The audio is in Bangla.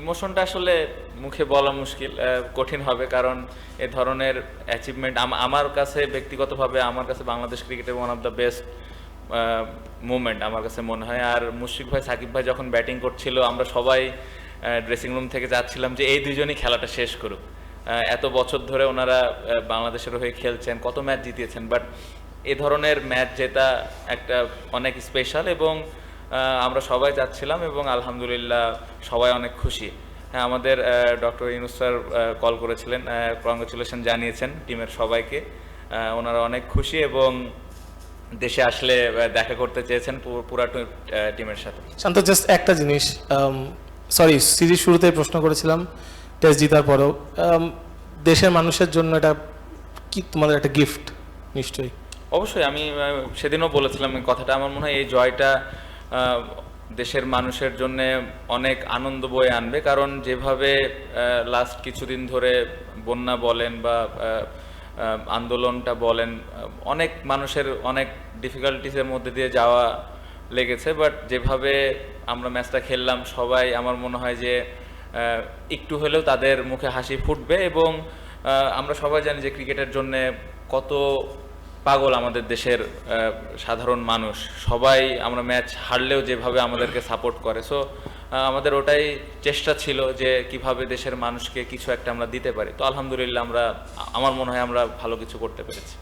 ইমোশনটা আসলে মুখে বলা মুশকিল কঠিন হবে কারণ এ ধরনের অ্যাচিভমেন্ট আমার কাছে ব্যক্তিগতভাবে, আমার কাছে বাংলাদেশ ক্রিকেটের one of the best movement আমার কাছে মনে হয়। আর মুশফিক ভাই, সাকিব ভাই যখন ব্যাটিং করছিল, আমরা সবাই ড্রেসিং রুম থেকে যাচ্ছিলাম যে এই দুজনই খেলাটা শেষ করুক। এত বছর ধরে ওনারা বাংলাদেশের হয়ে খেলছেন, কত ম্যাচ জিতিয়েছেন বাট এ ধরনের ম্যাচ জেতা একটা অনেক স্পেশাল এবং আমরা সবাই যাচ্ছিলাম এবং আলহামদুলিল্লাহ সবাই অনেক খুশি। হ্যাঁ আমাদের ডক্টর ইনুস স্যার কল করেছিলেন কংগ্রেচুলেশন জানিয়েছেন টিমের সবাইকে। ওনারা অনেক খুশি এবং দেশে আসলে দেখা করতে চেয়েছেন পুরা টিমের সাথে। শান্ত জাস্ট একটা জিনিস সরি সিরিজ শুরুতেই প্রশ্ন করেছিলাম টেস্ট জিতার পরেও। দেশের মানুষের জন্য এটা কি তোমাদের একটা গিফট নিশ্চয়ই? অবশ্যই আমি সেদিনও বলেছিলাম কথাটা আমার মনে হয় এই জয়টা দেশের মানুষের জন্য অনেক আনন্দ বয়ে আনবে। কারণ যেভাবে লাস্ট কিছুদিন ধরে বন্যা বলেন বা আন্দোলনটা বলেন অনেক মানুষের অনেক ডিফিকাল্টিসের মধ্যে দিয়ে যাওয়া লেগেছে। বাট যেভাবে আমরা ম্যাচটা খেললাম, সবাই আমার মনে হয় যে একটু হলেও তাদের মুখে হাসি ফুটবে এবং আমরা সবাই জানি যে ক্রিকেটের জন্য কত পাগল আমাদের দেশের সাধারণ মানুষ। সবাই আমরা ম্যাচ হারলেও যেভাবে আমাদেরকে সাপোর্ট করে। সো আমাদের ওটাই চেষ্টা ছিল যে কীভাবে দেশের মানুষকে কিছু একটা আমরা দিতে পারি। তো আলহামদুলিল্লাহ আমরা, আমার মনে হয় আমরা ভালো কিছু করতে পেরেছি।